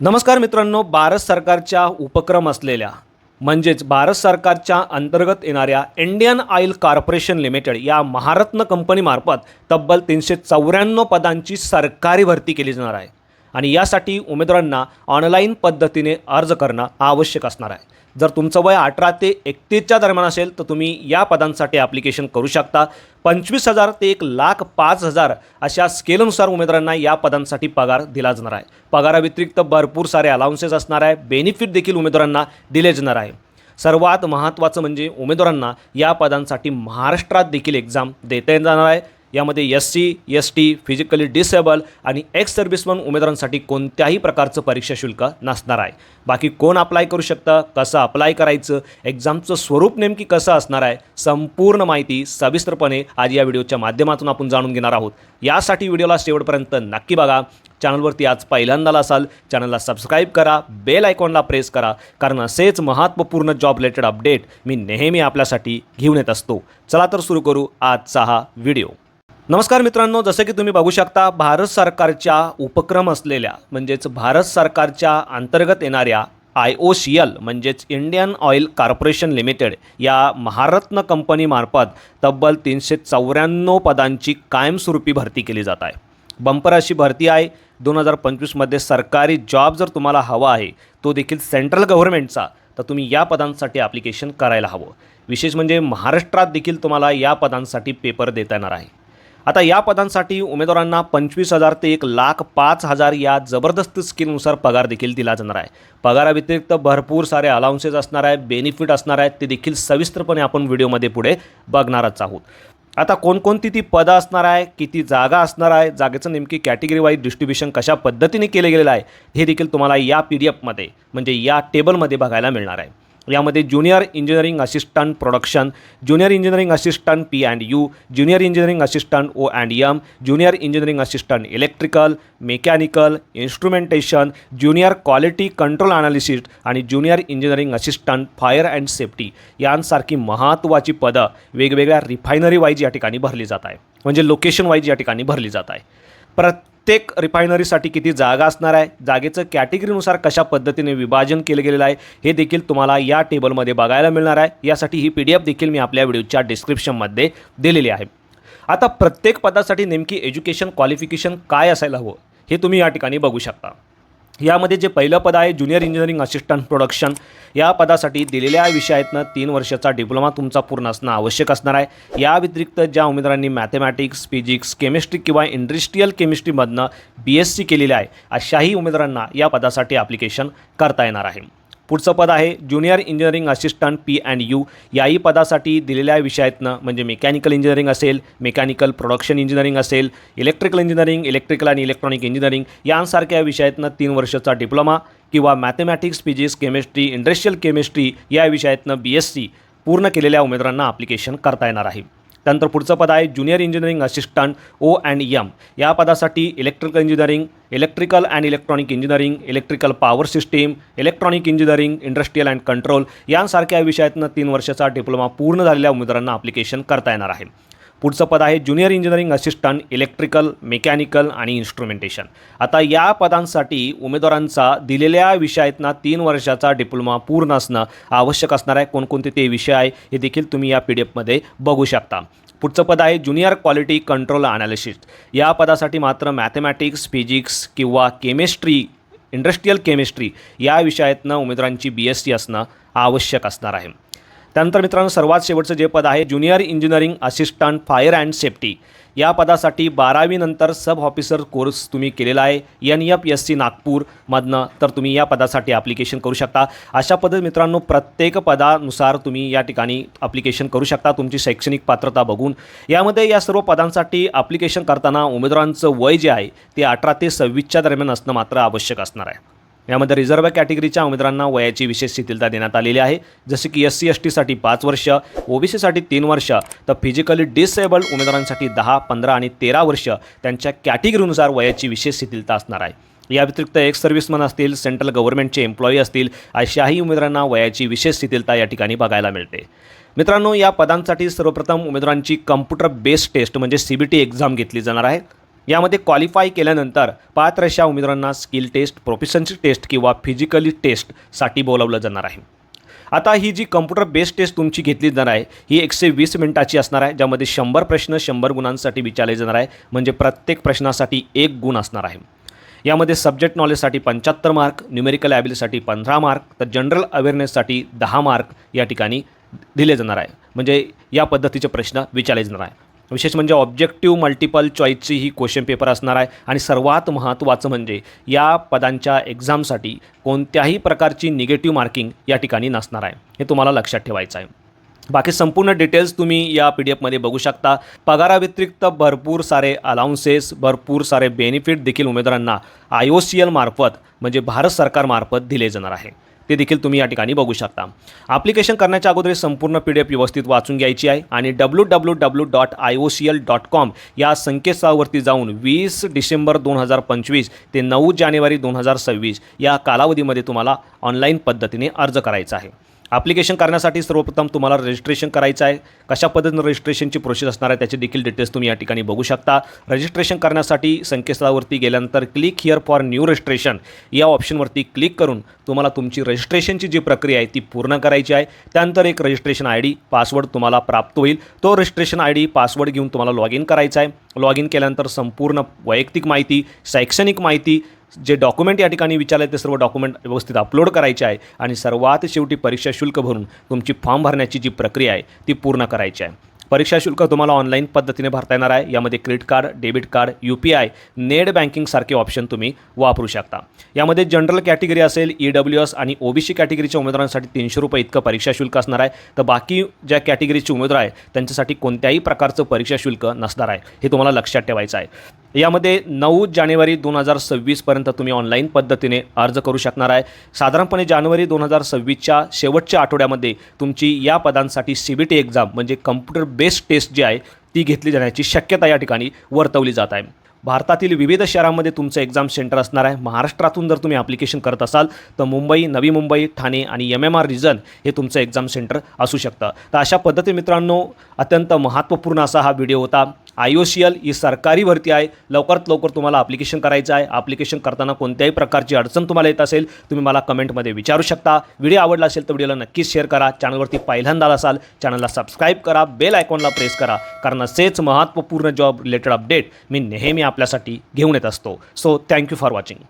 नमस्कार मित्रांनो भारत सरकारच्या उपक्रम असलेल्या म्हणजेच भारत सरकारच्या अंतर्गत येणाऱ्या इंडियन ऑइल कॉर्पोरेशन लिमिटेड या महारत्न कंपनीमार्फत तब्बल तीनशे चौऱ्याण्णव पदांची सरकारी भरती केली जाणार आहे. आणि यासाठी उमेदवारांना ऑनलाईन पद्धतीने अर्ज करणं आवश्यक असणार आहे. जर तुमचं वय अठरा ते एकतीसच्या दरम्यान असेल तर तुम्ही या पदांसाठी ॲप्लिकेशन करू शकता. पंचवीस हजार ते एक लाख पाच हजार अशा स्केलनुसार उमेदवारांना या पदांसाठी पगार दिला जाणार आहे. पगाराव्यतिरिक्त भरपूर सारे अलाउन्सेस असणार आहे. बेनिफिट देखील उमेदवारांना दिले जाणार आहे. सर्वात महत्त्वाचं म्हणजे उमेदवारांना या पदांसाठी महाराष्ट्रात देखील एक्झाम देता येणार आहे. यामध्ये S C S T physically disable आणि एक्स सर्व्हिसमन उमेदवारांसाठी कोणत्याही प्रकारचं परीक्षा शुल्क नसणार आहे. बाकी कोण अप्लाय करू शकतं कसं अप्लाय करायचं एक्झामचं स्वरूप नेमकी कसं असणार आहे संपूर्ण माहिती सविस्तरपणे आज या व्हिडिओच्या माध्यमातून आपण जाणून घेणार आहोत. यासाठी व्हिडिओला शेवटपर्यंत नक्की बघा. चॅनलवरती आज पहिल्यांदाला असाल चॅनलला सबस्क्राईब करा बेल आयकॉनला प्रेस करा कारण असेच महत्त्वपूर्ण जॉब रिलेटेड अपडेट मी नेहमी आपल्यासाठी घेऊन येत असतो. चला तर सुरू करू आजचा हा व्हिडिओ. नमस्कार मित्रांनो जसं की तुम्ही बघू शकता भारत सरकारच्या उपक्रम असलेल्या म्हणजेच भारत सरकारच्या अंतर्गत येणाऱ्या आय ओ सी एल म्हणजेच इंडियन ऑइल कॉर्पोरेशन लिमिटेड या महारत्न कंपनीमार्फत तब्बल तीनशे चौऱ्याण्णव पदांची कायमस्वरूपी भरती केली जात आहे. बंपर अशी भरती आहे. दोन हजार पंचवीसमध्ये सरकारी जॉब जर तुम्हाला हवा आहे तो देखील सेंट्रल गव्हर्नमेंटचा तर तुम्ही या पदांसाठी ॲप्लिकेशन करायला हवं. विशेष म्हणजे महाराष्ट्रात देखील तुम्हाला या पदांसाठी पेपर देता येणार आहे. आता या पदांसाठी उमेदवारांना पंचवीस हजार ते एक लाख पाच हजार या जबरदस्त स्किलनुसार पगार देखील दिला जाणार आहे. पगाराव्यतिरिक्त भरपूर सारे अलाउन्सेस असणार आहे बेनिफिट असणार आहेत ते देखील सविस्तरपणे आपण व्हिडिओमध्ये पुढे बघणारच आहोत. आता कोणकोणती ती पदं असणार आहे किती जागा असणार आहे जागेचं नेमकी कॅटेगरी वाईज डिस्ट्रीब्युशन कशा पद्धतीने केलं गेलेलं आहे हे देखील तुम्हाला या पी डी एफमध्ये म्हणजे या टेबलमध्ये बघायला मिळणार आहे. यामध्ये junior engineering assistant production junior engineering assistant P and U junior engineering assistant O and M junior engineering assistant electrical mechanical instrumentation junior quality control analyst आणि junior engineering assistant fire and safety यांसारखी महत्त्वाची पदं वेगवेगळ्या refinery wise या ठिकाणी भरली जात आहे. म्हणजे लोकेशन वाईज या ठिकाणी भरली जात आहे. प्रत्येक रिफायनरीसाठी किती जागा असणार आहे? जागेचं कॅटेगरीनुसार कशा पद्धतीने विभाजन केलं गेलेलं आहे? हे देखील तुम्हाला या टेबलमध्ये बघायला मिळणार आहे. यासाठी ही पी डी एफ देखील मी आपल्या व्हिडिओच्या डिस्क्रिप्शनमध्ये दिलेली आहे. आता प्रत्येक पदासाठी नेमकी एज्युकेशन क्वालिफिकेशन काय असायला हवं हे तुम्ही या ठिकाणी बघू शकता. यामध्ये जे पहिलं पद आहे ज्युनियर इंजिनिअरिंग असिस्टंट प्रोडक्शन या पदासाठी दिलेल्या विषयातनं तीन वर्षाचा डिप्लोमा तुमचा पूर्ण असणं आवश्यक असणार आहे. या व्यतिरिक्त ज्या उमेदवारांनी मॅथमॅटिक्स फिजिक्स केमिस्ट्री किंवा इंडस्ट्रीयल केमिस्ट्रीमधनं बी एस सी केलेली आहे अशाही उमेदवारांना या पदासाठी ॲप्लिकेशन करता येणार आहे. पुढचं पद आहे junior engineering assistant P and U. याही पदासाठी दिलेल्या विषयातनं म्हणजे मेकॅनिकल इंजिनिअरिंग असेल मेकॅनिकल प्रोडक्शन इंजिनिअरिंग असेल इलेक्ट्रिकल इंजिनिअरिंग इलेक्ट्रिकल आणि इलेक्ट्रॉनिक इंजिनिअरिंग यांसारख्या विषयातनं तीन वर्षाचा डिप्लोमा किंवा mathematics physics chemistry industrial chemistry या विषयातनं बी एस सी पूर्ण केलेल्या उमेदवारांना ॲप्लिकेशन करता येणार आहे. त्यानंतर पुढचं पद आहे junior engineering assistant O and M. या पदासाठी electrical engineering electrical and electronic engineering electrical power system electronic engineering industrial and control यांसारख्या विषयातनं तीन वर्षाचा डिप्लोमा पूर्ण झालेल्या उमेदवारांना ॲप्लिकेशन करता येणार आहे. पुढचं पद आहे junior engineering assistant electrical mechanical आणि इन्स्ट्रुमेंटेशन. आता या पदांसाठी उमेदवारांचा दिलेल्या विषयातनं तीन वर्षाचा डिप्लोमा पूर्ण असणं आवश्यक असणार आहे. कोणकोणते ते विषय आहे हे देखील तुम्ही या पी डी एफमध्ये बघू शकता. पुढचं पद आहे ज्युनियर क्वालिटी कंट्रोल अनालिसिस्ट या पदासाठी मात्र मॅथमॅटिक्स फिजिक्स किंवा केमिस्ट्री इंडस्ट्रियल केमिस्ट्री या विषयातनं उमेदवारांची बी एस सी असणं आवश्यक असणार आहे. त्यानंतर मित्रांनो सर्वात शेवटचं जे पद आहे junior engineering assistant fire and safety. या पदासाठी बारावीनंतर सब ऑफिसर कोर्स तुम्ही केलेला आहे. एन एफ एस सी नागपूरमधनं तर तुम्ही या पदासाठी ॲप्लिकेशन करू शकता. अशा पद्धत मित्रांनो प्रत्येक पदानुसार तुम्ही या ठिकाणी ॲप्लिकेशन करू शकता. तुमची शैक्षणिक पात्रता बघून. यामध्ये या सर्व पदांसाठी ॲप्लिकेशन करताना उमेदवारांचं वय जे आहे ते अठरा ते सव्वीसच्या दरम्यान असणं मात्र आवश्यक असणार आहे. यामध्ये रिझर्व्ह कॅटेगरीच्या उमेदवारांना वयाची विशेष शिथिलता देण्यात आलेली आहे. जसे की एस सी एस टीसाठी पाच वर्ष ओबीसीसाठी तीन वर्ष तर फिजिकली डिसेबल्ड उमेदवारांसाठी दहा पंधरा आणि तेरा वर्ष त्यांच्या कॅटेगरीनुसार वयाची विशेष शिथिलता असणार आहे. या व्यतिरिक्त एक्स सर्व्हिसमन असतील सेंट्रल गव्हर्नमेंटचे एम्प्लॉई असतील अशाही उमेदवारांना वयाची विशेष शिथिलता या ठिकाणी बघायला मिळते. मित्रांनो या पदांसाठी सर्वप्रथम उमेदवारांची कम्प्युटर बेस्ड टेस्ट म्हणजे सी बी टी एक्झाम घेतली जाणार आहे. यामध्ये क्वालिफाय केल्यानंतर पात्र अशा उमेदवारांना स्किल टेस्ट प्रोफिशन्सी टेस्ट किंवा फिजिकली टेस्टसाठी बोलावलं जाणार आहे. आता ही जी कम्प्युटर बेस्ड टेस्ट तुमची घेतली जाणार आहे ही एकशे वीस मिनिटाची असणार आहे ज्यामध्ये शंभर प्रश्न शंभर गुणांसाठी विचारले जाणार आहे म्हणजे प्रत्येक प्रश्नासाठी एक गुण असणार आहे. यामध्ये सब्जेक्ट नॉलेजसाठी पंच्याहत्तर मार्क न्यूमेरिकल ॲबिलिटीसाठी पंधरा मार्क तर जनरल अवेअरनेससाठी दहा मार्क या ठिकाणी दिले जाणार आहे. म्हणजे या पद्धतीचे प्रश्न विचारले जाणार आहे. विशेष म्हणजे ऑब्जेक्टिव्ह मल्टिपल चॉईसची ही क्वेश्चन पेपर असणार आहे. आणि सर्वात महत्त्वाचं म्हणजे या पदांच्या एक्झामसाठी कोणत्याही प्रकारची निगेटिव्ह मार्किंग या ठिकाणी नसणार आहे. हे तुम्हाला लक्षात ठेवायचं आहे. बाकी संपूर्ण डिटेल्स तुम्ही या पी डी एफमध्ये बघू शकता. पगाराव्यतिरिक्त भरपूर सारे अलाउन्सेस भरपूर सारे बेनिफिट देखील उमेदवारांना आय ओ सी एलमार्फत म्हणजे भारत सरकारमार्फत दिले जाणार आहे. ते देखील तुम्ही या ठिकाणी बघू शकता. ॲप्लिकेशन करण्याच्या अगोदर संपूर्ण पी डी एफ व्यवस्थित वाचून घ्यायची आहे आणि W W W dot I O C L dot com या संकेतस्थळावरती जाऊन वीस डिसेंबर दोन हजार पंचवीस ते नऊ जानेवारी दोन हजार सव्वीस या कालावधीमध्ये तुम्हाला ऑनलाईन पद्धतीने अर्ज करायचा आहे. ॲप्लिकेशन करण्यासाठी सर्वप्रथम तुम्हाला रजिस्ट्रेशन करायचं आहे. कशा पद्धतीनं रजिस्ट्रेशनची प्रोसेस असणार आहे त्याचे देखील डिटेल्स तुम्ही या ठिकाणी बघू शकता. रजिस्ट्रेशन करण्यासाठी संकेतस्थळावरती गेल्यानंतर click here for new registration या ऑप्शनवरती क्लिक करून तुम्हाला तुमची रजिस्ट्रेशनची जी प्रक्रिया आहे ती पूर्ण करायची आहे. त्यानंतर एक रजिस्ट्रेशन आय डी पासवर्ड तुम्हाला प्राप्त होईल. तो रजिस्ट्रेशन आय डी पासवर्ड घेऊन तुम्हाला लॉग इन करायचा आहे. लॉग इन केल्यानंतर संपूर्ण वैयक्तिक माहिती शैक्षणिक माहिती जे डॉक्युमेंट या ठिकाणी विचारले ते सर्व डॉक्युमेंट व्यवस्थित अपलोड करायचे आहे आणि सर्वात शेवटी परीक्षा शुल्क भरून तुमची फॉर्म भरण्याची जी प्रक्रिया आहे ती पूर्ण करायची आहे. परीक्षा शुल्क तुम्हाला ऑनलाईन पद्धतीने भरता येणार आहे. यामध्ये credit card debit card U P I net बँकिंगसारखे option तुम्ही वापरू शकता. यामध्ये जनरल कॅटेगरी असेल ई डब्ल्यू एस आणि ओबीसी कॅटेगरीच्या उमेदवारांसाठी तीनशे रुपये इतकं परीक्षा शुल्क असणार आहे. तर बाकी ज्या कॅटेगरीचे उमेदवार आहे त्यांच्यासाठी कोणत्याही प्रकारचं परीक्षा शुल्क नसणार आहे. हे तुम्हाला लक्षात ठेवायचं आहे. यामध्ये नऊ जानेवारी दोन हजार सव्वीसपर्यंत तुम्ही ऑनलाईन पद्धतीने अर्ज करू शकणार आहे. साधारणपणे जानेवारी दोन हजार सव्वीसच्या शेवटच्या आठवड्यामध्ये तुमची या पदांसाठी सी बी टी एक्झाम म्हणजे कम्प्युटर बेस्ट टेस्ट जी आहे ती घेतली जाण्याची शक्यता या ठिकाणी वर्तवली जात आहे. भारतातील विविध शहरांमध्ये तुमचं एक्झाम सेंटर असणार आहे. महाराष्ट्रातून जर तुम्ही ॲप्लिकेशन करत असाल तर मुंबई नवी मुंबई ठाणे आणि एम एम आर रिजन हे तुमचं एक्झाम सेंटर असू शकतं. तर अशा पद्धती मित्रांनो अत्यंत महत्त्वपूर्ण असा हा व्हिडिओ होता. आय ओ सी एल ही सरकारी भरती आहे. लवकरात लवकर तुम्हाला ॲप्लिकेशन करायचं आहे. ॲप्लिकेशन करताना कोणत्याही प्रकारची अडचण तुम्हाला येत असेल तुम्ही मला कमेंटमध्ये विचारू शकता. व्हिडिओ आवडला असेल तर व्हिडिओला नक्कीच शेअर करा. चॅनलवरती पहिल्यांदा असाल चॅनलला सबस्क्राईब करा. बेल आयकॉनला प्रेस करा. कारण असेच महत्त्वपूर्ण जॉब रिलेटेड अपडेट मी नेहमी आपल्यासाठी घेऊन येत असतो. So thank you for watching